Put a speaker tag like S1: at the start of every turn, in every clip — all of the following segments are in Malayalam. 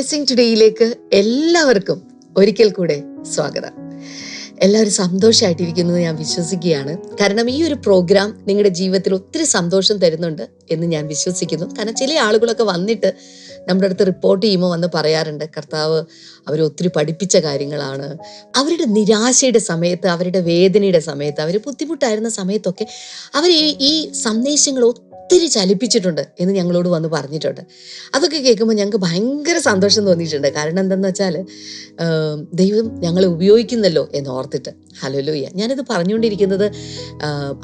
S1: ബ്ലെസ്സിങ് ടുഡേയിലേക്ക് എല്ലാവർക്കും ഒരിക്കൽ കൂടെ സ്വാഗതം. എല്ലാവരും സന്തോഷമായിട്ടിരിക്കുന്നത് ഞാൻ വിശ്വസിക്കുകയാണ്. കാരണം ഈ ഒരു പ്രോഗ്രാം നിങ്ങളുടെ ജീവിതത്തിൽ ഒത്തിരി സന്തോഷം തരുന്നുണ്ട് എന്ന് ഞാൻ വിശ്വസിക്കുന്നു. കാരണം ചില ആളുകളൊക്കെ വന്നിട്ട് നമ്മുടെ അടുത്ത് റിപ്പോർട്ട് ചെയ്യുമ്പോൾ വന്ന് പറയാറുണ്ട് കർത്താവ് അവർ ഒത്തിരി പഠിപ്പിച്ച കാര്യങ്ങളാണ്. അവരുടെ നിരാശയുടെ സമയത്ത് അവരുടെ വേദനയുടെ സമയത്ത് അവർ ബുദ്ധിമുട്ടായിരുന്ന സമയത്തൊക്കെ അവർ ഈ സന്ദേശങ്ങൾ ഒത്തിരി ചലിപ്പിച്ചിട്ടുണ്ട് എന്ന് ഞങ്ങളോട് വന്ന് പറഞ്ഞിട്ടുണ്ട്. അതൊക്കെ കേൾക്കുമ്പോൾ ഞങ്ങൾക്ക് ഭയങ്കര സന്തോഷം തോന്നിയിട്ടുണ്ട്. കാരണം എന്തെന്ന് വെച്ചാൽ ദൈവം ഞങ്ങളെ ഉപയോഗിക്കുന്നല്ലോ എന്ന് ഓർത്തിട്ട്. ഹലോലോയ്യ ഞാനിത് പറഞ്ഞുകൊണ്ടിരിക്കുന്നത്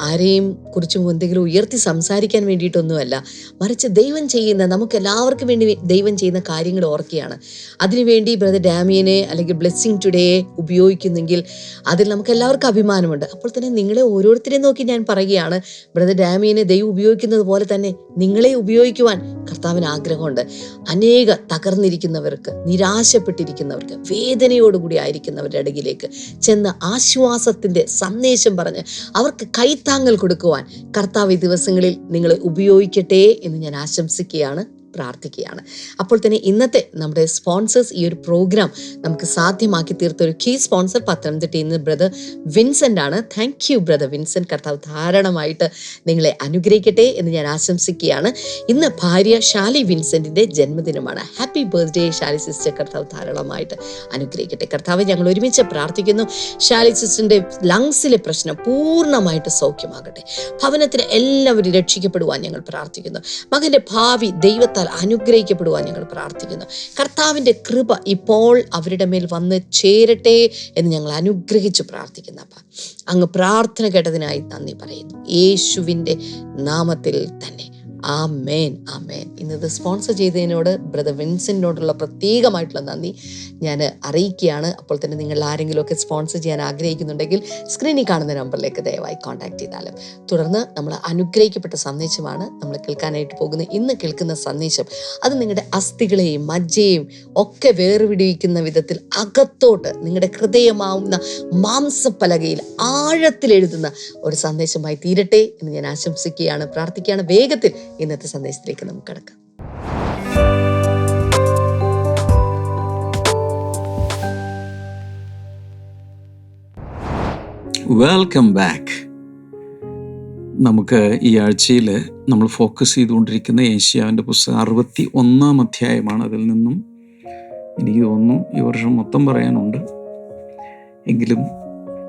S1: ആരെയും കുറിച്ചും എന്തെങ്കിലും ഉയർത്തി സംസാരിക്കാൻ വേണ്ടിയിട്ടൊന്നുമല്ല. മറിച്ച് ദൈവം ചെയ്യുന്ന നമുക്ക് എല്ലാവർക്കും വേണ്ടി ദൈവം ചെയ്യുന്ന കാര്യങ്ങൾ ഓർക്കുകയാണ്. അതിനുവേണ്ടി ബ്രദർ ഡാമിയനെ അല്ലെങ്കിൽ ബ്ലെസ്സിങ് ടുഡേയെ ഉപയോഗിക്കുന്നെങ്കിൽ അതിൽ നമുക്ക് എല്ലാവർക്കും അഭിമാനമുണ്ട്. അപ്പോൾ തന്നെ നിങ്ങളെ ഓരോരുത്തരെയും നോക്കി ഞാൻ പറയുകയാണ് ബ്രദർ ഡാമിയനെ ദൈവം ഉപയോഗിക്കുന്നത് പോലെ തന്നെ നിങ്ങളെ ഉപയോഗിക്കുവാൻ കർത്താവിന് ആഗ്രഹമുണ്ട്. അനേക തകർന്നിരിക്കുന്നവർക്ക് നിരാശപ്പെട്ടിരിക്കുന്നവർക്ക് വേദനയോടുകൂടി ആയിരിക്കുന്നവരുടെ ഇടയിലേക്ക് ചെന്ന് ആശ്വാസത്തിന്റെ സന്ദേശം പറഞ്ഞ് അവർക്ക് കൈത്താങ്ങൽ കൊടുക്കുവാൻ കർത്താവ് ദിവസങ്ങളിൽ നിങ്ങളെ ഉപയോഗിക്കട്ടെ എന്ന് ഞാൻ ആശംസിക്കുകയാണ്. പ്രാർത്ഥിക്കുകയാണ്. അപ്പോൾ തന്നെ ഇന്നത്തെ നമ്മുടെ സ്പോൺസേഴ്സ് ഈ ഒരു പ്രോഗ്രാം നമുക്ക് സാധ്യമാക്കി തീർത്ത ഒരു കീ സ്പോൺസർ പത്തനംതിട്ടയിൽ നിന്ന് ബ്രദർ വിൻസെന്റ് ആണ്. താങ്ക് യു ബ്രദർ വിൻസെന്റ് കർത്താവ് ധാരാളമായിട്ട് നിങ്ങളെ അനുഗ്രഹിക്കട്ടെ എന്ന് ഞാൻ ആശംസിക്കുകയാണ്. ഇന്ന് ഭാര്യ ഷാലി വിൻസെന്റിന്റെ ജന്മദിനമാണ്. ഹാപ്പി ബർത്ത്ഡേ ഷാലി സിസ്റ്റർ കർത്താവ് ധാരാളമായിട്ട് അനുഗ്രഹിക്കട്ടെ. കർത്താവ് ഞങ്ങൾ ഒരുമിച്ച് പ്രാർത്ഥിക്കുന്നു. ഷാലി സിസ്റ്ററിന്റെ ലങ്സിലെ പ്രശ്നം പൂർണമായിട്ട് സൗഖ്യമാകട്ടെ. ഭവനത്തിലെ എല്ലാവരും രക്ഷിക്കപ്പെടുവാൻ ഞങ്ങൾ പ്രാർത്ഥിക്കുന്നു. മകന്റെ ഭാവി ദൈവത്താൽ അനുഗ്രഹിക്കപ്പെടുവാൻ ഞങ്ങൾ പ്രാർത്ഥിക്കുന്നു. കർത്താവിന്റെ കൃപ ഇപ്പോൾ അവരുടെ മേൽ വന്ന് ചേരട്ടെ എന്ന് ഞങ്ങൾ അനുഗ്രഹിച്ച് പ്രാർത്ഥിക്കുന്നു അപ്പ. അങ്ങ് പ്രാർത്ഥന കേട്ടതിനായി നന്ദി പറയുന്നു. യേശുവിന്റെ നാമത്തിൽ തന്നെ. ആമേൻ മേൻ ഇന്നത് സ്പോൺസർ ചെയ്തതിനോട് ബ്രദർ വിൻസെന്റിനോടുള്ള പ്രത്യേകമായിട്ടുള്ള നന്ദി. ഞാൻ അറിയിക്കുകയാണ്. അപ്പോൾ തന്നെ നിങ്ങൾ ആരെങ്കിലുമൊക്കെ സ്പോൺസർ ചെയ്യാൻ ആഗ്രഹിക്കുന്നുണ്ടെങ്കിൽ സ്ക്രീനിൽ കാണുന്ന നമ്പറിലേക്ക് ദയവായി കോൺടാക്ട് ചെയ്താലും. തുടർന്ന് നമ്മൾ അനുഗ്രഹിക്കപ്പെട്ട സന്ദേശമാണ് നമ്മൾ കേൾക്കാനായിട്ട് പോകുന്ന ഇന്ന് കേൾക്കുന്ന സന്ദേശം. അത് നിങ്ങളുടെ അസ്ഥികളെയും മജ്ജയും ഒക്കെ വേർവിടിയിക്കുന്ന വിധത്തിൽ അകത്തോട്ട് നിങ്ങളുടെ ഹൃദയമാവുന്ന മാംസപ്പലകയിൽ ആഴത്തിൽ എഴുതുന്ന ഒരു സന്ദേശമായി തീരട്ടെ എന്ന് ഞാൻ ആശംസിക്കുകയാണ് പ്രാർത്ഥിക്കുകയാണ്. വേഗത്തിൽ ഇന്നത്തെ സന്ദേശത്തിലേക്ക് നമുക്ക് കടക്കാം.
S2: വെൽക്കം ബാക്ക് നമുക്ക് ഈ ആഴ്ചയിൽ നമ്മൾ ഫോക്കസ് ചെയ്തുകൊണ്ടിരിക്കുന്ന ഏഷ്യാവിന്റെ പുസ്തകം അറുപത്തി ഒന്നാം അധ്യായമാണ് അതിൽ നിന്നും എനിക്ക് തോന്നുന്നു ഈ വർഷം മൊത്തം പറയാനുണ്ട്. എങ്കിലും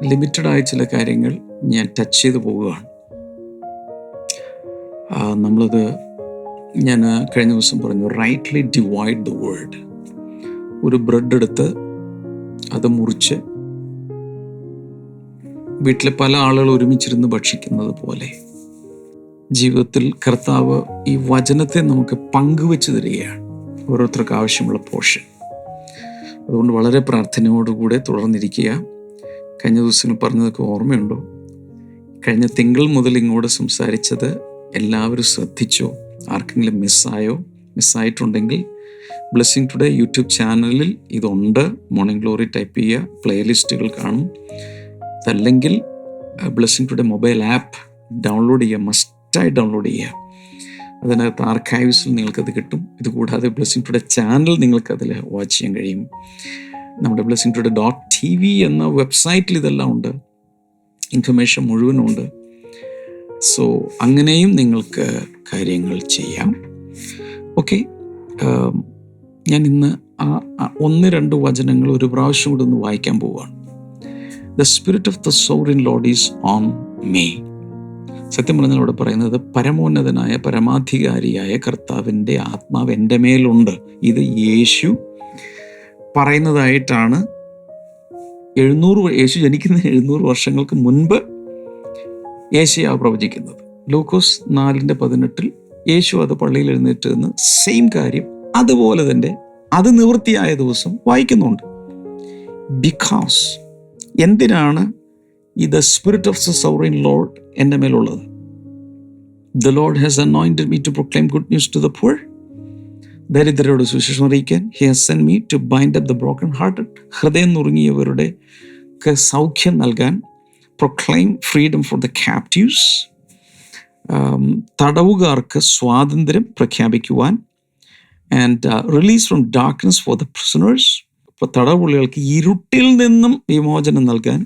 S2: ലിമിറ്റഡായ ചില കാര്യങ്ങൾ ഞാൻ ടച്ച് ചെയ്തു പോവുകയാണ്. നമ്മളത് ഞാൻ കഴിഞ്ഞ ദിവസം പറഞ്ഞു റൈറ്റ്ലി ഡിവൈഡ് ദ വേൾഡ് ഒരു ബ്രെഡ് എടുത്ത് അത് മുറിച്ച് വീട്ടിലെ പല ആളുകൾ ഒരുമിച്ചിരുന്ന് ഭക്ഷിക്കുന്നത് പോലെ ജീവിതത്തിൽ കർത്താവ് ഈ വചനത്തെ നമുക്ക് പങ്കുവെച്ച് തരികയാണ്. ഓരോരുത്തർക്ക് ആവശ്യമുള്ള പോഷൻ അതുകൊണ്ട് വളരെ പ്രാർത്ഥനയോടുകൂടെ തുടർന്നിരിക്കുക. കഴിഞ്ഞ ദിവസങ്ങൾ പറഞ്ഞതൊക്കെ ഓർമ്മയുണ്ടോ? കഴിഞ്ഞ തിങ്കൾ മുതൽ ഇങ്ങോട്ട് സംസാരിച്ചത് എല്ലാവരും ശ്രദ്ധിച്ചോ? ആർക്കെങ്കിലും മിസ്സായോ? മിസ്സായിട്ടുണ്ടെങ്കിൽ ബ്ലെസ്സിങ് ടുഡേ യൂട്യൂബ് ചാനലിൽ ഇതുണ്ട്. മോർണിംഗ് ഗ്ലോറി ടൈപ്പ് ചെയ്യുക. പ്ലേലിസ്റ്റുകൾ കാണും. അതല്ലെങ്കിൽ blessing today mobile app download ചെയ്യുക. മസ്റ്റായി ഡൗൺലോഡ് ചെയ്യുക. അതിനകത്ത് ആർക്കൈവ്സിൽ നിങ്ങൾക്കത് കിട്ടും. ഇതുകൂടാതെ ബ്ലെസ്സിങ് ടുഡേ ചാനൽ നിങ്ങൾക്കതിൽ വാച്ച് ചെയ്യാൻ കഴിയും. നമ്മുടെ blessing today dot T V എന്ന വെബ്സൈറ്റിൽ ഇതെല്ലാം ഉണ്ട്. ഇൻഫർമേഷൻ മുഴുവനുണ്ട് സോ അങ്ങനെയും നിങ്ങൾക്ക് കാര്യങ്ങൾ ചെയ്യാം. ഓക്കെ ഞാൻ ഇന്ന് ആ ഒന്ന് രണ്ട് വചനങ്ങൾ ഒരു പ്രാവശ്യം കൂടെ ഒന്ന് വായിക്കാൻ പോവുകയാണ് the spirit of the sovereign Lord is on me സത്യം പറഞ്ഞാൽ ഇവിടെ പറയുന്നത് പരമോന്നതനായ പരമാധികാരിയായ കർത്താവിന്റെ ആത്മാവ് എന്റെ മേലുണ്ട്. ഇത് യേശു പറയുന്നതായിട്ടാണ്. എഴുന്നൂറ് യേശു ജനിക്കുന്ന എഴുന്നൂറ് വർഷങ്ങൾക്ക് മുൻപ് യേശയാവ് പ്രവചിക്കുന്നത്. ലൂക്കോസ് നാലിന്റെ പതിനെട്ടിൽ യേശു അത് പള്ളിയിൽ എഴുന്നേറ്റ് നിന്ന് സെയിം കാര്യം അതുപോലെ തന്നെ അത് നിവൃത്തിയായ ദിവസം വായിക്കുന്നുണ്ട്. ബിക്കോസ് എന്തിനാണ് ഈ the spirit of the sovereign Lord എന്റെ മേലുള്ളത്? The Lord has anointed me to proclaim good news to the poor ദരിദ്രരോട് സുശേഷം അറിയിക്കാൻ he has sent me to bind up the broken hearted ഹൃദയം നുറുങ്ങിയവരുടെ സൗഖ്യം നൽകാൻ proclaim freedom for the captives തടവുകാർക്ക് സ്വാതന്ത്ര്യം പ്രഖ്യാപിക്കുവാൻ and release from darkness for the prisoners ഇപ്പോൾ തടവുള്ളികൾക്ക് ഇരുട്ടിൽ നിന്നും വിമോചനം നൽകാൻ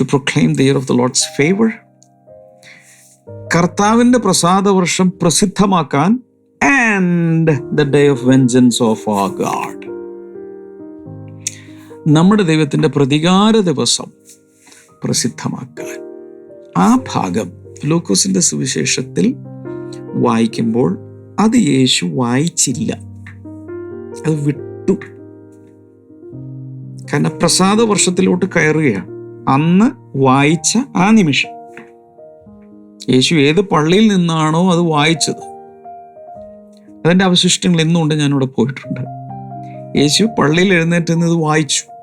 S2: to proclaim the year of the Lord's favour കർത്താവിന്റെ പ്രസാദവർഷം പ്രസിദ്ധമാക്കാൻ and the day of vengeance of our God നമ്മുടെ ദൈവത്തിന്റെ പ്രതികാര ദിവസം പ്രസിദ്ധമാക്കാൻ. ആ ഭാഗം ലൂക്കോസിന്റെ സുവിശേഷത്തിൽ വായിക്കുമ്പോൾ അത് യേശു വായിച്ചില്ല. അത് വിട്ടു. കാരണം പ്രസാദ വർഷത്തിലോട്ട് കയറുകയാണ്. അന്ന് വായിച്ച ആ നിമിഷം. യേശു ഏത് പള്ളിയിൽ നിന്നാണോ അത് വായിച്ചത്. അതിന്റെ അവശിഷ്ടങ്ങൾ എന്നുകൊണ്ട് ഞാനിവിടെ പോയിട്ടുണ്ട്. യേശു പള്ളിയിൽ എഴുന്നേറ്റ് നിന്ന് ഇത് വായിച്ചു.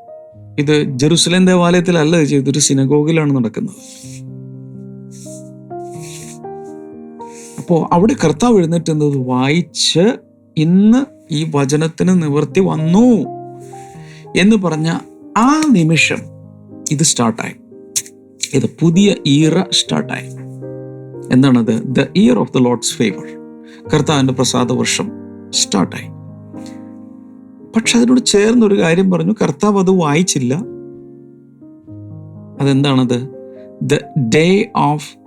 S2: ഇത് ജെറുസലേം ദേവാലയത്തിലല്ല ഇത് ഇതൊരു സിനഗോഗിലാണ് നടക്കുന്നത്. അപ്പോൾ അവിടെ കർത്താവ് എഴുന്നേറ്റ് നിന്നത് വായിച്ച് ഇന്ന് ഈ വചനത്തിന് നിവർത്തി വന്നു എന്ന് പറഞ്ഞ ആ നിമിഷം ഇത് സ്റ്റാർട്ടായി. ഇത് പുതിയ ഈറ സ്റ്റാർട്ടായി. എന്താണത്? The year of the Lord's favour. കർത്താവിന്റെ പ്രസാദ വർഷം സ്റ്റാർട്ടായി. പക്ഷെ അതിനോട് ചേർന്നൊരു കാര്യം പറഞ്ഞു. കർത്താവ് അത് വായിച്ചില്ല. അതെന്താണത്? The day of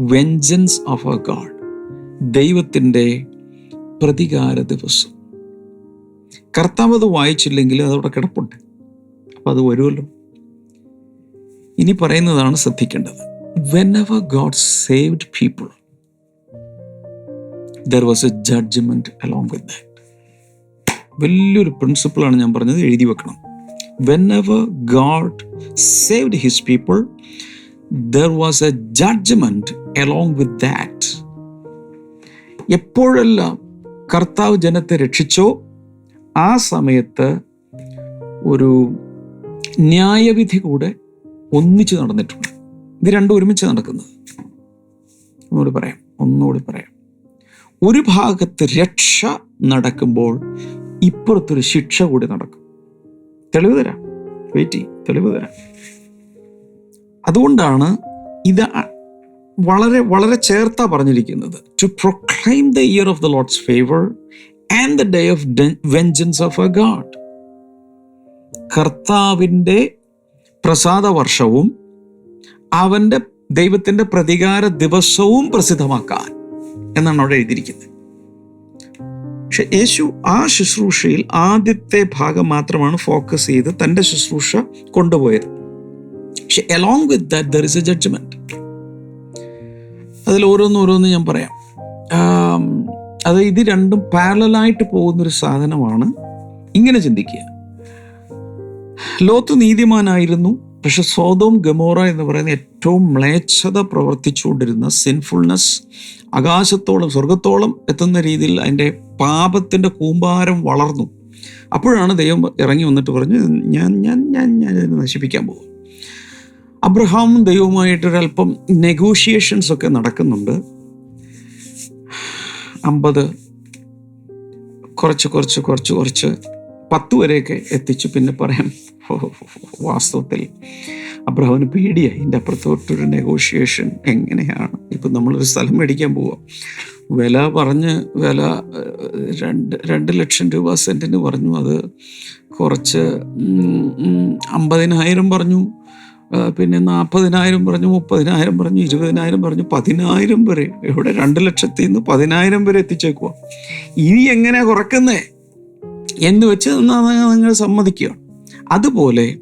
S2: vengeance of a God ദൈവത്തിന്റെ പ്രതികാര ദിവസം. കർത്താവ് അത് വായിച്ചില്ലെങ്കിൽ അതവിടെ കിടപ്പുണ്ട്. അപ്പം അത് വരുമല്ലോ. ഇനി പറയുന്നതാണ് ശ്രദ്ധിക്കേണ്ടത്. Whenever God saved people there was a judgement along with that വലിയൊരു പ്രിൻസിപ്പിളാണ് ഞാൻ പറഞ്ഞത് എഴുതി വെക്കണം. Whenever God saved his people there was a judgement along with that എപ്പോഴെല്ലാം കർത്താവ് ജനത്തെ രക്ഷിച്ചോ ആ സമയത്ത് ഒരു ന്യായവിധി കൂടെ ഒന്നിച്ച് നടന്നിട്ടുണ്ട്. ഇത് രണ്ടും ഒരുമിച്ച് നടക്കുന്നത്. ഒന്നുകൂടി പറയാം ഒന്നുകൂടി പറയാം. ഒരു ഭാഗത്ത് രക്ഷ നടക്കുമ്പോൾ ഇപ്പുറത്തൊരു ശിക്ഷ കൂടി നടക്കും. തെളിവ് തരാം. വെയിറ്റ് ചെയ്യും. തെളിവ് തരാം. അതുകൊണ്ടാണ് ഇത് വളരെ വളരെ ചേർത്താ പറഞ്ഞിരിക്കുന്നത്. To proclaim the year of the Lord's favour and the day of vengeance of a God കർത്താവിന്റെ പ്രസാദ വർഷവും അവന്റെ ദൈവത്തിന്റെ പ്രതികാര ദിവസവും പ്രസിദ്ധമാക്കാൻ എന്നാണ് അവിടെ എഴുതിയിരിക്കുന്നത്. പക്ഷെ യേശു ആ ശുശ്രൂഷയിൽ ആദ്യത്തെ ഭാഗം മാത്രമാണ് ഫോക്കസ് ചെയ്ത് തന്റെ ശുശ്രൂഷ കൊണ്ടുപോയത്. പക്ഷെ along with that there is a judgement അതിൽ ഓരോന്ന് ഓരോന്ന് ഞാൻ പറയാം. അത് ഇത് രണ്ടും പാരലായിട്ട് പോകുന്നൊരു സാധനമാണ്. ഇങ്ങനെ ചിന്തിക്കുക. ലോത്ത് നീതിമാനായിരുന്നു. പക്ഷെ സ്വതവും ഗമോറ എന്ന് പറയുന്ന ഏറ്റവും മ്ലേച്ഛത പ്രവർത്തിച്ചുകൊണ്ടിരുന്ന സിൻഫുൾനെസ് ആകാശത്തോളം സ്വർഗത്തോളം എത്തുന്ന രീതിയിൽ അതിന്റെ പാപത്തിന്റെ കൂമ്പാരം വളർന്നു. അപ്പോഴാണ് ദൈവം ഇറങ്ങി വന്നിട്ട് പറഞ്ഞു ഞാൻ ഞാൻ ഞാൻ ഞാൻ ഇതിനെ നശിപ്പിക്കാൻ പോകും. അബ്രഹാം ദൈവവുമായിട്ടൊരല്പം നെഗോഷിയേഷൻസ് ഒക്കെ നടക്കുന്നുണ്ട്. അമ്പത് കുറച്ച് കുറച്ച് കുറച്ച് കുറച്ച് പത്ത് വരെയൊക്കെ എത്തിച്ചു. പിന്നെ പറയാം വാസ്തവത്തിൽ അബ്രഹാമിന് പേടിയായി. എന്റെ അപ്പുറത്തോട്ടൊരു നെഗോഷിയേഷൻ എങ്ങനെയാണ്? ഇപ്പം നമ്മളൊരു സ്ഥലം മേടിക്കാൻ പോവാം. വില പറഞ്ഞ് വില രണ്ട് രണ്ട് ലക്ഷം രൂപ സെന്റിന് പറഞ്ഞു. അത് കുറച്ച് അമ്പതിനായിരം പറഞ്ഞു. പിന്നെ നാൽപ്പതിനായിരം പറഞ്ഞു മുപ്പതിനായിരം പറഞ്ഞു ഇരുപതിനായിരം പറഞ്ഞു. പതിനായിരം വരെ ഇവിടെ രണ്ട് ലക്ഷത്തിൽ നിന്ന് പതിനായിരം വരെ എത്തിച്ചേക്കുക ഇനി എങ്ങനെ കുറക്കുന്നേ എന്ന് വെച്ച് നിങ്ങൾ സമ്മതിക്കുക. അതുപോലെ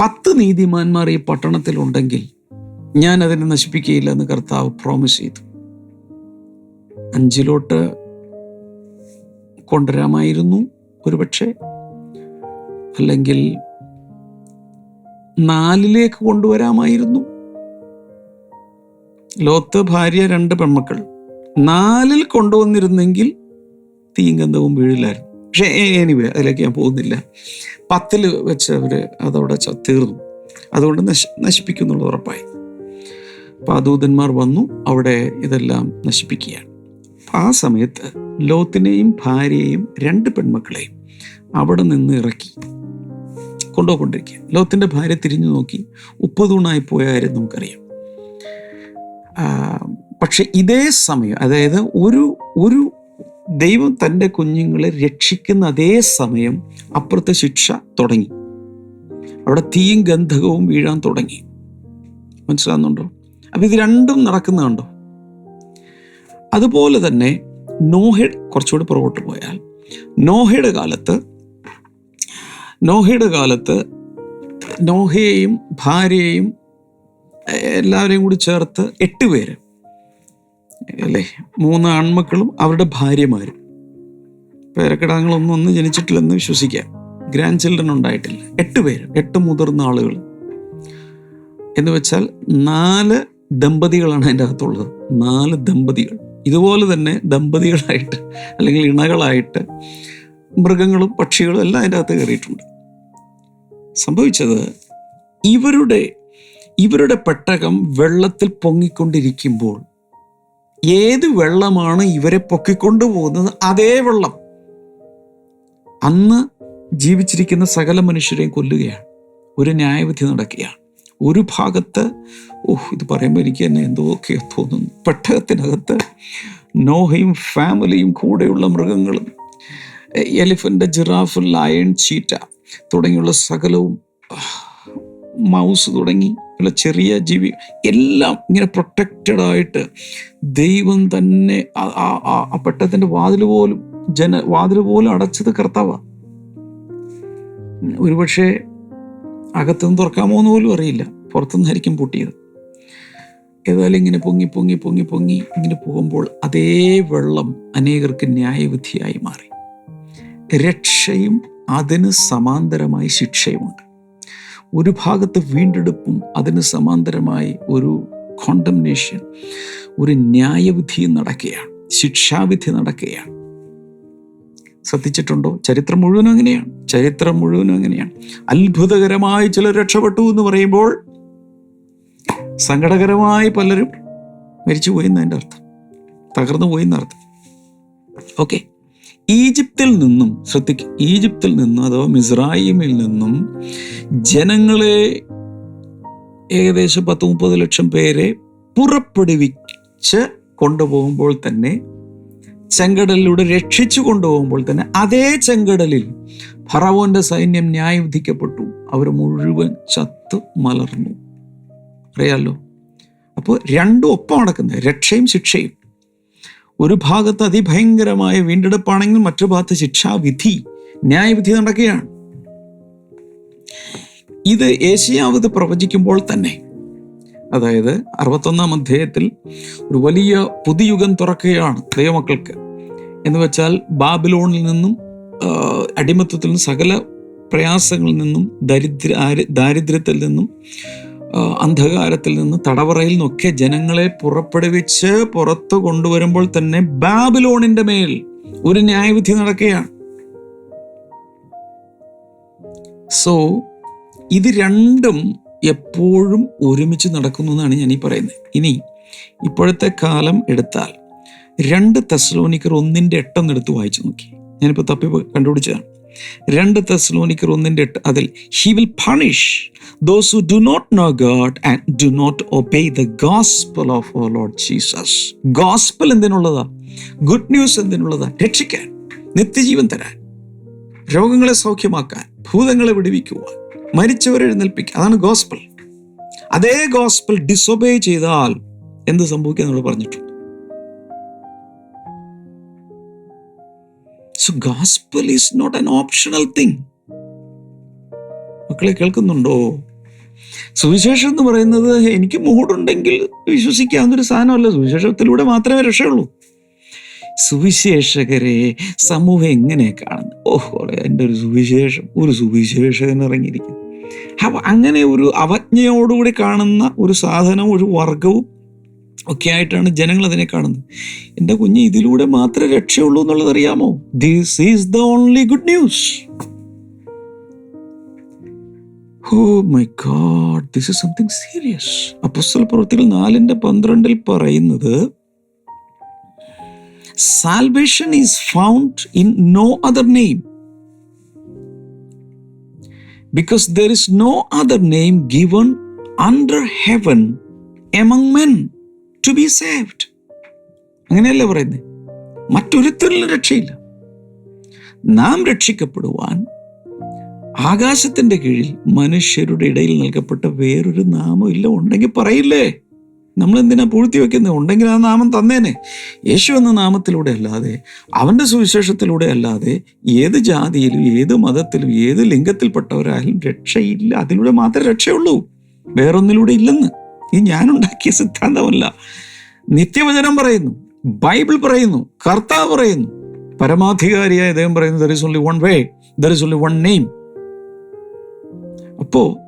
S2: പത്ത് നീതിമാന്മാർ ഈ പട്ടണത്തിലുണ്ടെങ്കിൽ ഞാൻ അതിനെ നശിപ്പിക്കുകയില്ല എന്ന് കർത്താവ് പ്രോമിസ് ചെയ്തു. അഞ്ചിലോട്ട് കൊണ്ടുവരാമായിരുന്നു ഒരുപക്ഷെ. അല്ലെങ്കിൽ നാലിലേക്ക് കൊണ്ടുവരാമായിരുന്നു. ലോത്ത് ഭാര്യ രണ്ട് പെൺമക്കൾ. നാലിൽ കൊണ്ടുവന്നിരുന്നെങ്കിൽ തീങ്കന്തവും വീഴില്ലായിരുന്നു പക്ഷേ എനിവേ അതിലേക്ക് ഞാൻ പോകുന്നില്ല. പത്തിൽ വെച്ച് അവർ അതവിടെ തീർന്നു. അതുകൊണ്ട് നശ നശിപ്പിക്കുന്നുള്ള ഉറപ്പായി. അപ്പോൾ ആ ദൂതന്മാർ വന്നു അവിടെ ഇതെല്ലാം നശിപ്പിക്കുകയാണ്. അപ്പം ആ സമയത്ത് ലോത്തിനെയും ഭാര്യയെയും രണ്ട് പെൺമക്കളെയും അവിടെ നിന്ന് ഇറക്കി കൊണ്ടുപോയിക്കൊണ്ടിരിക്കുക ലോത്തിന്റെ ഭാര്യ തിരിഞ്ഞു നോക്കി ഉപ്പതൂണായി പോയ കാര്യം നമുക്കറിയാം. പക്ഷെ ഇതേ സമയം അതായത് ഒരു ഒരു ദൈവം തന്റെ കുഞ്ഞുങ്ങളെ രക്ഷിക്കുന്ന അതേ സമയം അപ്പുറത്തെ ശിക്ഷ തുടങ്ങി. അവിടെ തീയും ഗന്ധകവും വീഴാൻ തുടങ്ങി. മനസ്സിലാകുന്നുണ്ടോ അപ്പം ഇത് രണ്ടും നടക്കുന്നുണ്ടോ അതുപോലെ തന്നെ നോഹയുടെ കുറച്ചുകൂടി പുറകോട്ട് പോയാൽ നോഹയുടെ കാലത്ത് നോഹയുടെ കാലത്ത് നോഹയെയും ഭാര്യയെയും എല്ലാവരെയും കൂടി ചേർത്ത് എട്ട് പേര്. അല്ലേ? മൂന്ന് ആൺമക്കളും അവരുടെ ഭാര്യമാരും. പേരക്കിടാങ്ങളൊന്നും ഒന്നും ജനിച്ചിട്ടില്ലെന്ന് വിശ്വസിക്കാം. ഗ്രാൻഡ് ചിൽഡ്രൻ ഉണ്ടായിട്ടില്ല. എട്ട് പേര് എട്ട് മുതിർന്ന ആളുകൾ. എന്ന് വെച്ചാൽ നാല് ദമ്പതികളാണ് അതിന്റെ അകത്തുള്ളത്. നാല് ദമ്പതികൾ. ഇതുപോലെ തന്നെ ദമ്പതികളായിട്ട് അല്ലെങ്കിൽ ഇണകളായിട്ട് മൃഗങ്ങളും പക്ഷികളും എല്ലാം അതിന്റെ അകത്ത് കയറിയിട്ടുണ്ട്. സംഭവിച്ചത് ഇവരുടെ ഇവരുടെ പെട്ടകം വെള്ളത്തിൽ പൊങ്ങിക്കൊണ്ടിരിക്കുമ്പോൾ ഏത് വെള്ളമാണ് ഇവരെ പൊക്കിക്കൊണ്ടു പോകുന്നത്? അതേ വെള്ളം. അന്ന് ജീവിച്ചിരിക്കുന്ന സകല മനുഷ്യരെയും കൊല്ലുകയാണ്. ഒരു ന്യായവിധി നടക്കുകയാണ്. ഒരു ഭാഗത്ത് ഓഹ് ഇത് പറയുമ്പോൾ എനിക്ക് തന്നെ എന്തൊക്കെയോ തോന്നുന്നു. പെട്ടകത്തിനകത്ത് നോഹയും ഫാമിലിയും കൂടെയുള്ള മൃഗങ്ങളും എലിഫന്റ് ജിറാഫ് ലയൺ ചീറ്റ തുടങ്ങിയുള്ള സകലവും മൗസ് തുടങ്ങി ഉള്ള ചെറിയ ജീവി എല്ലാം ഇങ്ങനെ പ്രൊട്ടക്റ്റഡ് ആയിട്ട് ദൈവം തന്നെ ആ പെട്ടത്തിന്റെ വാതിൽ പോലും ജന വാതിൽ പോലും അടച്ചത് കർത്താവ. ഒരുപക്ഷെ അകത്തുനിന്ന് തുറക്കാമോ എന്ന് പോലും അറിയില്ല. പുറത്തുനിന്നായിരിക്കും പൊട്ടിയത്. ഏതായാലും ഇങ്ങനെ പൊങ്ങി പൊങ്ങി പൊങ്ങി പൊങ്ങി ഇങ്ങനെ പോകുമ്പോൾ അതേ വെള്ളം അനേകർക്ക് ന്യായവിധിയായി മാറി. രക്ഷയും അതിന് സമാന്തരമായി ശിക്ഷയുമുണ്ട്. ഒരു ഭാഗത്ത് വീണ്ടെടുപ്പും അതിന് സമാന്തരമായി ഒരു കോണ്ടംനേഷൻ ഒരു ന്യായവിധി നടക്കുകയാണ് ശിക്ഷാവിധി നടക്കുകയാണ്. ശ്രദ്ധിച്ചിട്ടുണ്ടോ? ചരിത്രം മുഴുവനും അങ്ങനെയാണ്. ചരിത്രം മുഴുവനും അങ്ങനെയാണ്. അത്ഭുതകരമായി ചിലർ രക്ഷപ്പെട്ടു എന്ന് പറയുമ്പോൾ സങ്കടകരമായി പലരും മരിച്ചുപോയി എന്നതിന്റെ അർത്ഥം തകർന്നു പോയി എന്നർത്ഥം. ഓക്കെ ഈജിപ്തിൽ നിന്നും ശ്രദ്ധിക്കുക ഈജിപ്തിൽ നിന്നും അഥവാ മിസ്രൈമിൽ നിന്നും ജനങ്ങളെ ഏകദേശം പത്ത് മുപ്പത് ലക്ഷം പേരെ പുറപ്പെടുവിച്ച് കൊണ്ടുപോകുമ്പോൾ തന്നെ ചെങ്കടലിലൂടെ രക്ഷിച്ചു കൊണ്ടുപോകുമ്പോൾ തന്നെ അതേ ചെങ്കടലിൽ ഫറവോന്റെ സൈന്യം ന്യായവിധിക്കപ്പെട്ടു. അവർ മുഴുവൻ ചത്ത് മലർന്നു. അറിയാലോ? അപ്പോൾ രണ്ടും ഒപ്പം നടക്കുന്നത് രക്ഷയും ശിക്ഷയും. ഒരു ഭാഗത്ത് അതിഭയങ്കരമായ വീണ്ടെടുപ്പാണെങ്കിൽ മറ്റു ഭാഗത്ത് ശിക്ഷാവിധി ന്യായവിധി നടക്കുകയാണ്. ഇത് ഏഷ്യാവത് പ്രവചിക്കുമ്പോൾ തന്നെ അതായത് അറുപത്തൊന്നാം അധ്യായത്തിൽ ഒരു വലിയ പുതുയുഗം തുറക്കുകയാണ് ദൈവമക്കൾക്ക്. എന്ന് വെച്ചാൽ ബാബിലോണിൽ നിന്നും അടിമത്തത്തിൽ നിന്നും സകല പ്രയാസങ്ങളിൽ നിന്നും ദരിദ്ര ദാരിദ്ര്യത്തിൽ നിന്നും അന്ധകാരത്തിൽ നിന്ന് തടവറയിൽ നിന്നൊക്കെ ജനങ്ങളെ പുറപ്പെടുവിച്ച് പുറത്തു കൊണ്ടുവരുമ്പോൾ തന്നെ ബാബിലോണിന്റെ മേൽ ഒരു ന്യായവിധി നടക്കുകയാണ്. സോ ഇത് രണ്ടും എപ്പോഴും ഒരുമിച്ച് നടക്കുന്നു എന്നാണ് ഞാൻ ഈ പറയുന്നത്. ഇനി ഇപ്പോഴത്തെ കാലം എടുത്താൽ രണ്ട് തെസ്ലോനിക്കർ ഒന്നിന്റെ എട്ടെന്ന് എടുത്ത് വായിച്ചു നോക്കി. ഞാനിപ്പോൾ തപ്പി കണ്ടുപിടിച്ചതാണ്. രണ്ട് തെസ്ലോനിക്കർ ഒന്നിന്റെ എട്ട് അതിൽ he will punish those who do not know God and do not obey the gospel of our Lord Jesus gospel എന്തിനുള്ളതാ? Good news എന്തിനുള്ളതാ? രക്ഷിക്കാൻ നിത്യജീവൻ തരാൻ രോഗങ്ങളെ സൗഖ്യമാക്കാൻ ഭൂതങ്ങളെ വിടുവിക്കുവാൻ മരിച്ചവരെ എഴുന്നേൽപ്പിക്കുക അതാണ് ഗോസ്പൽ അതേ ഗോസ്പൽ ഡിസൊബേ ചെയ്താൽ എന്ത് സംഭവിക്കുക നമ്മൾ പറഞ്ഞിട്ടുണ്ട്. So gospel is not an optional thing മക്കളെ കേൾക്കുന്നുണ്ടോ? സുവിശേഷം എന്ന് പറയുന്നത് എനിക്ക് മൂടുണ്ടെങ്കിൽ വിശ്വസിക്കാവുന്നൊരു സാധനമല്ല. സുവിശേഷത്തിലൂടെ മാത്രമേ രക്ഷയുള്ളൂ. സുവിശേഷകരെ സമൂഹം എങ്ങനെ കാണുന്നു? ഓഹോ എന്റെ ഒരു സുവിശേഷം ഒരു സുവിശേഷകൻ ഇറങ്ങിയിരിക്കുന്നു അങ്ങനെ ഒരു അവജ്ഞയോടുകൂടി കാണുന്ന ഒരു സാധനവും ഒരു വർഗവും ഒക്കെ ആയിട്ടാണ് ജനങ്ങൾ അതിനെ കാണുന്നത്. എന്റെ കുഞ്ഞ് ഇതിലൂടെ മാത്രമേ രക്ഷയുള്ളൂ എന്നുള്ളത് അറിയാമോ? This is the only good news oh my God this is something serious അപ്പസ്തല പ്രവൃത്തികൾ നാലിന്റെ പന്ത്രണ്ടിൽ പറയുന്നത് salvation is found in no other name because there is no other name given under heaven among men to be saved അങ്ങനെയല്ലേ പറയുന്നത് മറ്റൊരുത്തരിലും രക്ഷയില്ല. നാം രക്ഷിക്കപ്പെടുവാൻ ആകാശത്തിന്റെ കീഴിൽ മനുഷ്യരുടെ ഇടയിൽ നൽകപ്പെട്ട വേറൊരു നാമം ഇല്ല. ഉണ്ടെങ്കിൽ പറയില്ലേ? നമ്മൾ എന്തിനാ പൂഴ്ത്തി വെക്കുന്നത് ഉണ്ടെങ്കിൽ ആ നാമം തന്നേനെ. യേശു എന്ന നാമത്തിലൂടെ അല്ലാതെ അവന്റെ സുവിശേഷത്തിലൂടെ അല്ലാതെ ഏത് ജാതിയിലും ഏത് മതത്തിലും ഏത് ലിംഗത്തിൽപ്പെട്ടവരായാലും രക്ഷയില്ല. അതിലൂടെ മാത്രമേ രക്ഷയുള്ളൂ. വേറൊന്നിലൂടെ ഇല്ലെന്ന്. ഇത് ഞാനുണ്ടാക്കിയ സിദ്ധാന്തമല്ല. നിത്യവചനം പറയുന്നു ബൈബിൾ പറയുന്നു കർത്താവ് പറയുന്നു. പരമാധികാരിയായ ദൈവം പറയുന്നു there is only one way there is only one name അപ്പോ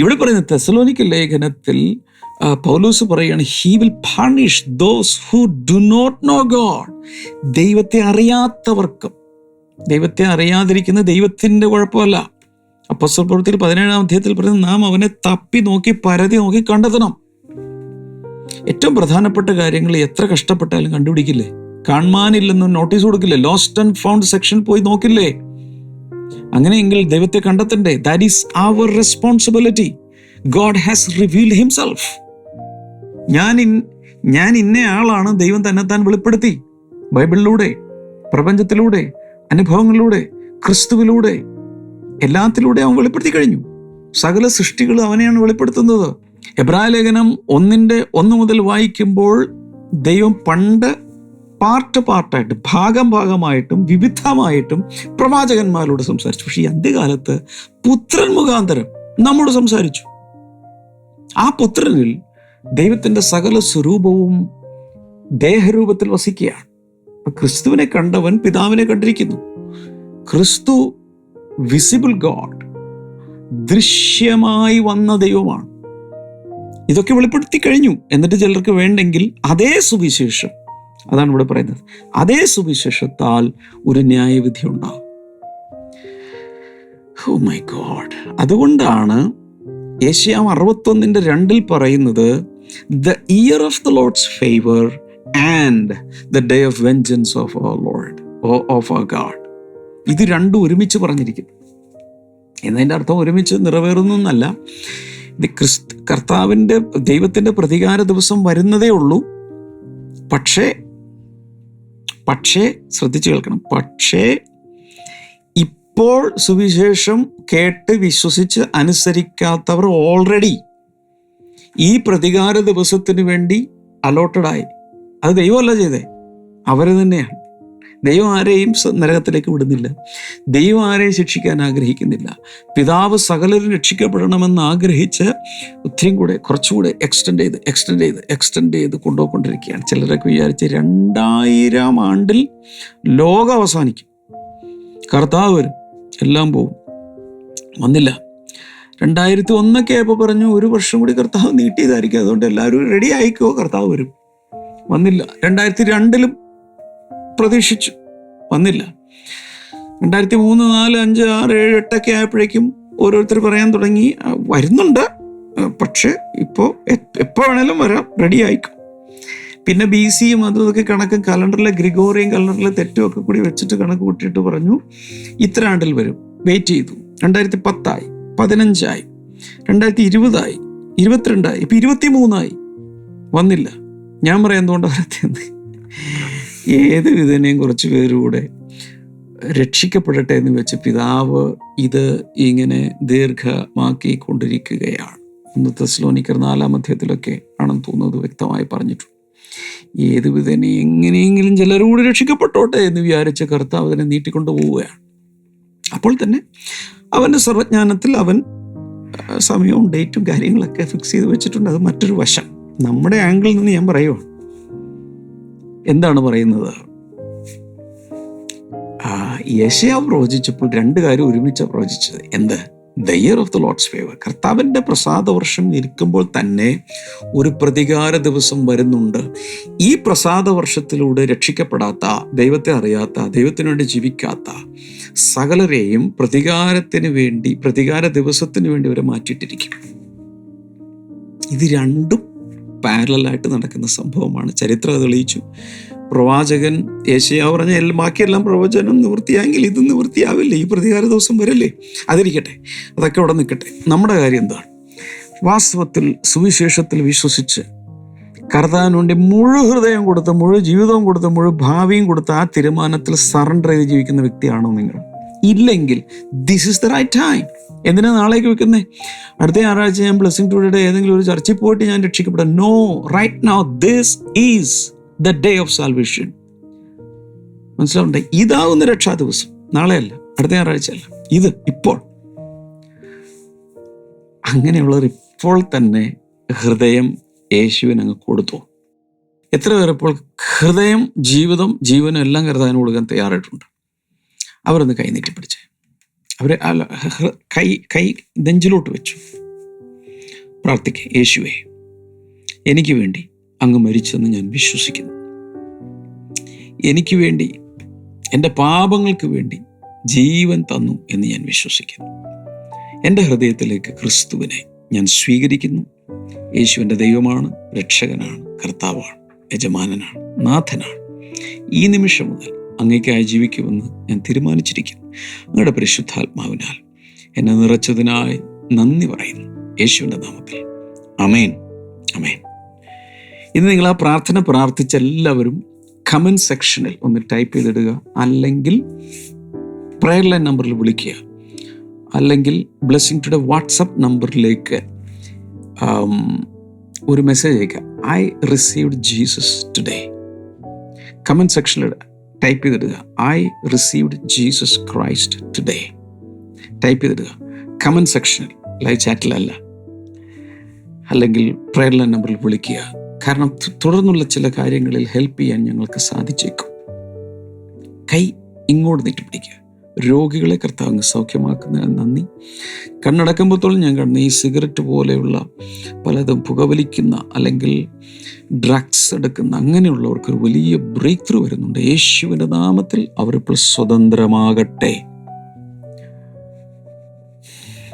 S2: ഇവിടെ പറയുന്ന തെസലോനിക്ക ലേഖനത്തിൽ പൗലൂസ് പറയാണ് he will punish those who do not know God ദൈവത്തെ അറിയാത്തവർക്കും ദൈവത്തെ അറിയാതിരിക്കുന്ന ദൈവത്തിന്റെ കുഴപ്പമല്ല. അപ്പസ്വൽ പ്രവൃത്തിയിൽ പതിനേഴാം അധ്യായത്തിൽ പറയുന്നത് നാം അവനെ തപ്പി നോക്കി പരതി നോക്കി കണ്ടെത്തണം. ഏറ്റവും പ്രധാനപ്പെട്ട കാര്യങ്ങൾ എത്ര കഷ്ടപ്പെട്ടാലും കണ്ടുപിടിക്കില്ലേ? കാണാനില്ലെന്ന് നോട്ടീസ് കൊടുക്കില്ലേ? ലോസ്റ്റ് ആൻഡ് ഫൗണ്ട് സെക്ഷൻ പോയി നോക്കില്ലേ? അങ്ങനെയെങ്കിൽ ദൈവത്തെ കണ്ടെത്തണ്ടേ? That is our responsibility God has revealed himself ഞാൻ ഞാൻ ഇന്നയാളാണ് ദൈവം തന്നെത്താൻ വെളിപ്പെടുത്തി. ബൈബിളിലൂടെ പ്രപഞ്ചത്തിലൂടെ അനുഭവങ്ങളിലൂടെ ക്രിസ്തുവിലൂടെ എല്ലാത്തിലൂടെ അവൻ വെളിപ്പെടുത്തി കഴിഞ്ഞു. സകല സൃഷ്ടികൾ അവനെയാണ് വെളിപ്പെടുത്തുന്നത്. എബ്രായ ലേഖനം ഒന്നിന്റെ ഒന്ന് മുതൽ വായിക്കുമ്പോൾ ദൈവം പണ്ട് പാർട്ട് പാർട്ടായിട്ട് ഭാഗം ഭാഗമായിട്ടും വിവിധമായിട്ടും പ്രവാചകന്മാരോട് സംസാരിച്ചു. പക്ഷെ ഈ അന്ത്യകാലത്ത് പുത്രൻ മുഖാന്തരം നമ്മോട് സംസാരിച്ചു. ആ പുത്രനിൽ ദൈവത്തിന്റെ സകല സ്വരൂപവും ദേഹരൂപത്തിൽ വസിക്കുകയാണ്. ക്രിസ്തുവിനെ കണ്ടവൻ പിതാവിനെ കണ്ടിരിക്കുന്നു. ക്രിസ്തു വിസിബിൾ ഗോഡ് ദൃശ്യമായി വന്ന ദൈവമാണ്. ഇതൊക്കെ വെളിപ്പെടുത്തി കഴിഞ്ഞു. എന്നിട്ട് ചിലർക്ക് വേണ്ടെങ്കിൽ അതേ സുവിശേഷം. അതാണ് ഇവിടെ പറയുന്നത്. അതേ സുവിശേഷത്താൽ ഒരു ന്യായവിധി ഉണ്ടാവും. ഓ മൈ ഗോഡ് അതുകൊണ്ടാണ് ഏഷ്യാം അറുപത്തൊന്നിന്റെ രണ്ടിൽ പറയുന്നത് the year of the Lord's favour and the day of vengeance of our Lord of our God ഇത് രണ്ടും ഒരുമിച്ച് പറഞ്ഞിരിക്കും. എന്നതിന്റെ അർത്ഥം ഒരുമിച്ച് നിറവേറുന്നു എന്നല്ല. ഇത് ക്രിസ്തു കർത്താവിന്റെ ദൈവത്തിന്റെ പ്രതികാര ദിവസം വരുന്നതേ ഉള്ളൂ. പക്ഷേ പക്ഷേ ശ്രദ്ധിച്ചു കേൾക്കണം. പക്ഷേ ഇപ്പോൾ സുവിശേഷം കേട്ട് വിശ്വസിച്ച് അനുസരിക്കാത്തവർ ഓൾറെഡി ഈ പ്രതികാര ദിവസത്തിന് വേണ്ടി അലോട്ടഡായി അത് ദൈവമല്ല ചെയ്തേ. അവർ തന്നെയാണ്. ദൈവം ആരെയും നരകത്തിലേക്ക് വിടുന്നില്ല. ദൈവം ആരെയും ശിക്ഷിക്കാൻ ആഗ്രഹിക്കുന്നില്ല. പിതാവ് സകലരും രക്ഷിക്കപ്പെടണമെന്ന് ആഗ്രഹിച്ച് ഒത്തിരിയും കൂടെ കുറച്ചുകൂടെ എക്സ്റ്റെൻഡ് ചെയ്ത് എക്സ്റ്റെൻഡ് ചെയ്ത് എക്സ്റ്റെൻഡ് ചെയ്ത് കൊണ്ടുപോയിക്കൊണ്ടിരിക്കുകയാണ്. ചിലരൊക്കെ വിചാരിച്ച് രണ്ടായിരം ആണ്ടിൽ ലോകം അവസാനിക്കും. കർത്താവ് വരും. എല്ലാം പോവും. വന്നില്ല. രണ്ടായിരത്തി ഒന്നൊക്കെ ആയപ്പോൾ പറഞ്ഞു ഒരു വർഷം കൂടി കർത്താവ് നീട്ടിയതായിരിക്കും. അതുകൊണ്ട് എല്ലാവരും റെഡി ആയിക്കോ കർത്താവ് വരും. വന്നില്ല. രണ്ടായിരത്തി രണ്ടിലും പ്രതീക്ഷിച്ചു. വന്നില്ല. രണ്ടായിരത്തി മൂന്ന് നാല് അഞ്ച് ആറ് ഏഴ് എട്ടൊക്കെ ആയപ്പോഴേക്കും ഓരോരുത്തർ പറയാൻ തുടങ്ങി. വരുന്നുണ്ട്. പക്ഷേ ഇപ്പോൾ എപ്പോൾ വേണേലും വരാം. റെഡി ആയിക്കും. പിന്നെ ബി സിയും അതും ഇതൊക്കെ കണക്കും കലണ്ടറിലെ ഗ്രിഗോറിയൻ കലണ്ടറിലെ തെറ്റും ഒക്കെ കൂടി വെച്ചിട്ട് കണക്ക് കൂട്ടിയിട്ട് പറഞ്ഞു ഇത്ര ആണ്ടിൽ വരും. വെയിറ്റ് ചെയ്തു. രണ്ടായിരത്തി പത്തായി പതിനഞ്ചായി. രണ്ടായിരത്തി ഇരുപതായി ഇരുപത്തിരണ്ടായി. ഇപ്പം ഇരുപത്തി മൂന്നായി വന്നില്ല. ഞാൻ പറയാം എന്തുകൊണ്ടാണ് ഏത് വിധനെയും കുറച്ച് പേരുകൂടെ രക്ഷിക്കപ്പെടട്ടെ എന്ന് വെച്ച് പിതാവ് ഇത് ഇങ്ങനെ ദീർഘമാക്കി കൊണ്ടിരിക്കുകയാണ് ഒന്ന് തെസ്ലോനിക്കർ നാലാം അധ്യായത്തിലൊക്കെ ആണെന്ന് തോന്നുന്നത് വ്യക്തമായി പറഞ്ഞിട്ടുണ്ട്. ഏത് വിധനെ എങ്ങനെയെങ്കിലും ചിലരോട് രക്ഷിക്കപ്പെട്ടോട്ടെ എന്ന് വിചാരിച്ച കർത്താവ് അതിനെ നീട്ടിക്കൊണ്ടു പോവുകയാണ്. അപ്പോൾ തന്നെ അവന്റെ സർവജ്ഞാനത്തിൽ അവൻ സമയവും ഡേറ്റും കാര്യങ്ങളൊക്കെ ഫിക്സ് ചെയ്ത് വെച്ചിട്ടുണ്ട്. അത് മറ്റൊരു വശം. നമ്മുടെ ആംഗിളിൽ നിന്ന് ഞാൻ പറയുവാണ്. എന്താണ് പറയുന്നത്? ആ, യെശയ്യാവ് പ്രവചിച്ചപ്പോൾ രണ്ട് കാര്യം ഒരുമിച്ച് പ്രവചിച്ചത്. എന്ത്? The year of the Lord's favour കർത്താവിന്റെ പ്രസാദവർഷം ഇരിക്കുമ്പോൾ തന്നെ ഒരു പ്രതികാര ദിവസം വരുന്നുണ്ട്. ഈ പ്രസാദ വർഷത്തിലൂടെ രക്ഷിക്കപ്പെടാത്ത ദൈവത്തെ അറിയാത്ത ദൈവത്തിനു വേണ്ടി ജീവിക്കാത്ത സകലരെയും പ്രതികാരത്തിന് വേണ്ടി പ്രതികാര ദിവസത്തിന് വേണ്ടി അവരെ മാറ്റിയിട്ടിരിക്കും. ഇത് രണ്ടും പാരലായിട്ട് നടക്കുന്ന സംഭവമാണ്. ചരിത്രം തെളിയിച്ചു. പ്രവാചകൻ യേശയാവ് പറഞ്ഞ എല്ലാം ബാക്കിയെല്ലാം പ്രവചനം നിവൃത്തിയായെങ്കിൽ ഇത് നിവൃത്തിയാവില്ല? ഈ പ്രതികാര ദിവസം വരല്ലേ? അതിരിക്കട്ടെ. അതൊക്കെ അവിടെ നിൽക്കട്ടെ. നമ്മുടെ കാര്യം എന്താണ്? വാസ്തവത്തിൽ സുവിശേഷത്തിൽ വിശ്വസിച്ച് കർത്താവിന് വേണ്ടി മുഴു ഹൃദയം കൊടുത്ത് മുഴു ജീവിതവും കൊടുത്ത് മുഴു ഭാവിയും കൊടുത്ത് ആ തീരുമാനത്തിൽ സറണ്ടർ ചെയ്ത് ജീവിക്കുന്ന വ്യക്തിയാണോ നിങ്ങൾ? ഇല്ലെങ്കിൽ this is the right time എന്തിനാ നാളേക്ക് വെക്കുന്നേ? അടുത്ത ഞായറാഴ്ച ഞാൻ ബ്ലെസ്സിങ് ടുഡേയുടെ ഏതെങ്കിലും ഒരു ചർച്ചയിൽ പോയിട്ട് ഞാൻ രക്ഷിക്കപ്പെടാം. No right now this is the day of salvation മനസ്സിലാവണ്ടേ ഇതാവുന്ന രക്ഷാ ദിവസം. നാളെയല്ല അടുത്ത ഞായറാഴ്ച അല്ല. ഇത് ഇപ്പോൾ. അങ്ങനെയുള്ളവർ ഇപ്പോൾ തന്നെ ഹൃദയം യേശുവിന് അങ്ങ് കൊടുത്തു. എത്ര പേർ ഇപ്പോൾ ഹൃദയം ജീവിതം ജീവനും എല്ലാം കരുതാനും കൊടുക്കാൻ തയ്യാറായിട്ടുണ്ട്? അവരൊന്ന് കൈ നീട്ടി പിടിച്ചേ. അവർ കൈ കൈ നെഞ്ചിലോട്ട് വെച്ചു. പ്രാർത്ഥിക്കുക യേശുവെ എനിക്ക് വേണ്ടി അങ്ങ് മരിച്ചെന്ന് ഞാൻ വിശ്വസിക്കുന്നു. എനിക്ക് വേണ്ടി എന്റെ പാപങ്ങൾക്ക് വേണ്ടി ജീവൻ തന്നു എന്ന് ഞാൻ വിശ്വസിക്കുന്നു. എന്റെ ഹൃദയത്തിലേക്ക് ക്രിസ്തുവിനെ ഞാൻ സ്വീകരിക്കുന്നു. യേശുവിന്റെ ദൈവമാണ് രക്ഷകനാണ് കർത്താവാണ് യജമാനനാണ് നാഥനാണ്. ഈ നിമിഷം മുതൽ അങ്ങേക്കായി ജീവിക്കുമെന്ന് ഞാൻ തീരുമാനിച്ചിരിക്കുന്നു. അങ്ങയുടെ പരിശുദ്ധാത്മാവിനാൽ എന്നെ നിറച്ചതിനായി നന്ദി പറയുന്നു. യേശുവിന്റെ നാമത്തിൽ. അമേൻ അമേൻ ഇന്ന് നിങ്ങൾ ആ പ്രാർത്ഥന പ്രാർത്ഥിച്ച എല്ലാവരും കമന്റ് സെക്ഷനിൽ ഒന്ന് ടൈപ്പ് ചെയ്തിടുക. അല്ലെങ്കിൽ പ്രയർ ലൈൻ നമ്പറിൽ വിളിക്കുക. അല്ലെങ്കിൽ ബ്ലെസ്സിങ് ടുഡേ വാട്സപ്പ് നമ്പറിലേക്ക് ഒരു മെസ്സേജ് അയക്കുക I received Jesus today. Comment സെക്ഷനിൽ type ചെയ്തിടുക. I received Jesus Christ today type ചെയ്തിടുക. Comment സെക്ഷനിൽ ലൈവ് ചാറ്റിലല്ല അല്ലെങ്കിൽ പ്രയർ ലൈൻ നമ്പറിൽ വിളിക്കുക. കാരണം തുടർന്നുള്ള ചില കാര്യങ്ങളിൽ ഹെൽപ്പ് ചെയ്യാൻ ഞങ്ങൾക്ക് സാധിച്ചേക്കും. കൈ ഇങ്ങോട്ട് നീട്ടിപ്പിടിക്കുക രോഗികളെ കർത്താവ് സൗഖ്യമാക്കുന്നതിന് നന്ദി. കണ്ണടക്കുമ്പോഴത്തോളം ഞാൻ കാണുന്ന ഈ സിഗരറ്റ് പോലെയുള്ള പലതും പുകവലിക്കുന്ന അല്ലെങ്കിൽ ഡ്രഗ്സ് എടുക്കുന്ന അങ്ങനെയുള്ളവർക്ക് ഒരു വലിയ ബ്രേക്ക് ത്രൂ വരുന്നുണ്ട്. യേശുവിന്റെ നാമത്തിൽ അവരിപ്പോൾ സ്വതന്ത്രമാകട്ടെ.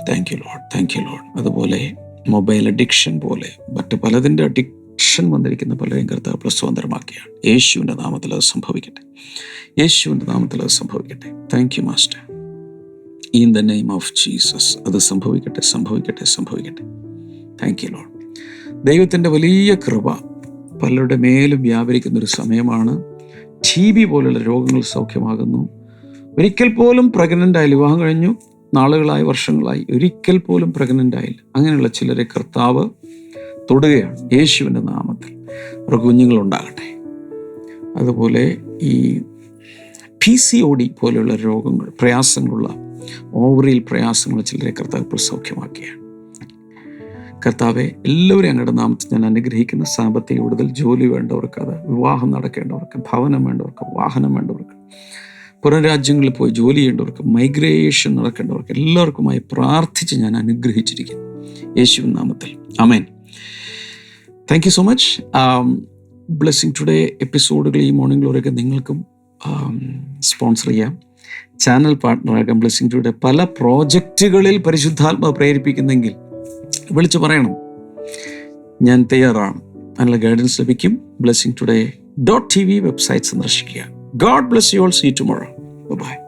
S2: Thank you Lord thank you Lord അതുപോലെ മൊബൈൽ അഡിക്ഷൻ പോലെ മറ്റ് പലതിന്റെ അഡിക്ഷൻ വന്നിരിക്കുന്ന പലരെയും കർത്താവ് സ്വതന്ത്രമാക്കിയാണ് യേശുവിന്റെ നാമത്തിൽ അത് സംഭവിക്കട്ടെ. യേശുവിന്റെ നാമത്തിൽ അത് സംഭവിക്കട്ടെ. Thank you master in the name of Jesus അത് സംഭവിക്കട്ടെ സംഭവിക്കട്ടെ സംഭവിക്കട്ടെ. താങ്ക് യു ലോൾ ദൈവത്തിന്റെ വലിയ കൃപ പലരുടെ മേലും വ്യാപരിക്കുന്ന ഒരു സമയമാണ്. ടി ബി പോലുള്ള രോഗങ്ങൾ സൗഖ്യമാകുന്നു. ഒരിക്കൽ പോലും പ്രഗ്നന്റ് ആയില്ല വിവാഹം കഴിഞ്ഞു. നാളുകളായി വർഷങ്ങളായി ഒരിക്കൽ പോലും പ്രഗ്നന്റ് ആയില്ല. അങ്ങനെയുള്ള ചിലരെ കർത്താവ് തൊടുകയാണ് യേശുവിന്റെ നാമത്തിൽ. അവർക്ക് കുഞ്ഞുങ്ങളുണ്ടാകട്ടെ. അതുപോലെ ഈ പി സി ഒ ഡി പോലെയുള്ള രോഗങ്ങൾ പ്രയാസങ്ങളുള്ള ഓവറിയിൽ പ്രയാസങ്ങൾ ചിലരെ കർത്താവ് ഇപ്പോൾ സൗഖ്യമാക്കുകയാണ് കർത്താവെ എല്ലാവരും അങ്ങയുടെ നാമത്തിൽ ഞാൻ അനുഗ്രഹിക്കുന്ന സാമ്പത്തിക വിടുതൽ ജോലി വേണ്ടവർക്ക് അത് വിവാഹം നടക്കേണ്ടവർക്ക് ഭവനം വേണ്ടവർക്ക് വാഹനം വേണ്ടവർക്ക് പുറം രാജ്യങ്ങളിൽ പോയി ജോലി ചെയ്യേണ്ടവർക്ക് മൈഗ്രേഷൻ നടക്കേണ്ടവർക്ക് എല്ലാവർക്കുമായി പ്രാർത്ഥിച്ച് ഞാൻ അനുഗ്രഹിച്ചിരിക്കുന്നു. യേശു നാമത്തിൽ. Amen thank you so much blessing today എപ്പിസോഡുകൾ ഈ മോർണിംഗ് നിങ്ങൾക്കും സ്പോൺസർ ചെയ്യാം. ചാനൽ പാർട്ട്ണറാകാം ബ്ലെസ്സിങ് ടുഡേ പല പ്രോജക്റ്റുകളിൽ പരിശുദ്ധാത്മ പ്രേരിപ്പിക്കുന്നെങ്കിൽ വിളിച്ചു പറയണം. ഞാൻ തയ്യാറാണ്. അതിനുള്ള ഗൈഡൻസ് ലഭിക്കും. Blessing today dot T V website സന്ദർശിക്കുക. God bless you all see tomorrow bye